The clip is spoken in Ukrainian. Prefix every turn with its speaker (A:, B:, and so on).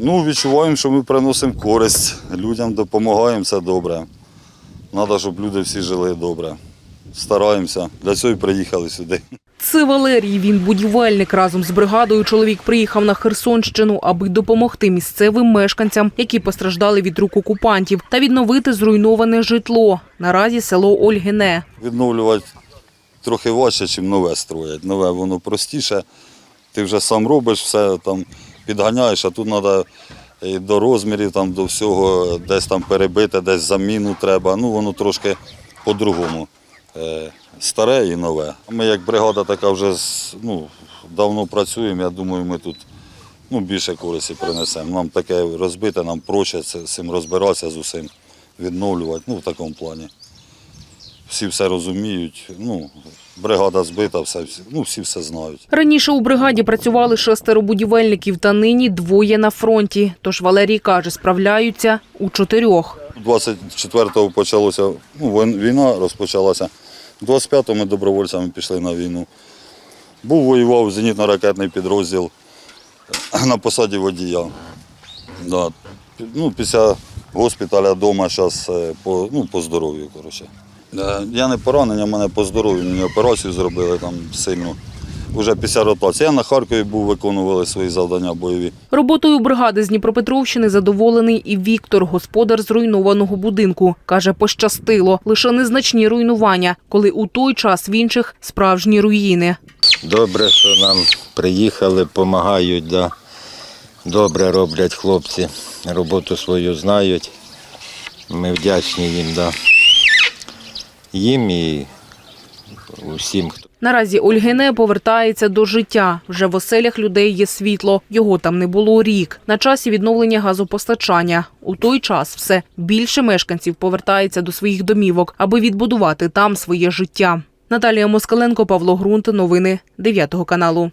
A: Ну, відчуваємо, що ми приносимо користь, людям допомагаємо, це добре. Треба, щоб люди всі жили добре. Стараємося. Для цього і приїхали сюди.
B: Це Валерій. Він будівельник. Разом з бригадою чоловік приїхав на Херсонщину, аби допомогти місцевим мешканцям, які постраждали від рук окупантів, та відновити зруйноване житло. Наразі село Ольгине.
A: Відновлювати трохи важче, ніж нове строять. Нове воно простіше. Ти вже сам робиш все, там підганяєш, а тут треба і до розмірів, там, до всього, десь там перебити, десь заміну треба. Ну, воно трошки по-другому. Е, Старе і нове. Ми як бригада така вже ну, давно працюємо, я думаю, ми тут ну, більше користі принесемо. Нам таке розбите, нам проще з цим розбиратися з усім, відновлювати, ну, в такому плані всі все розуміють. Ну, бригада збита, все, ну, всі все знають.
B: Раніше у бригаді працювали шестеро будівельників, та нині двоє на фронті. Тож Валерій каже, справляються у чотирьох.
A: 24-го почалося, ну, війна розпочалася. 25-го ми добровольцями пішли на війну. Був воював зенітно-ракетний підрозділ на посаді водія. Да. Ну, після госпіталя вдома зараз по, ну, по здоров'ю. Коротше. Е, Я не поранення, мене по здоров'ю, мені операцію зробили там сильно. Уже після ротації. Я на Харкові був, виконували свої завдання бойові.
B: Роботою бригади з Дніпропетровщини задоволений і Віктор, господар зруйнованого будинку. Каже, пощастило. Лише незначні руйнування, коли у той час в інших справжні руїни.
C: Добре, що нам приїхали, допомагають, да. добре роблять хлопці, роботу свою знають. Ми вдячні їм, да. Їм і усім, хто.
B: Наразі Ольгине повертається до життя. Вже в оселях людей є світло. Його там не було рік. На часі відновлення газопостачання. У той час все більше мешканців повертається до своїх домівок, аби відбудувати там своє життя. Наталія Москаленко, Павло Грунт. Новини 9 каналу.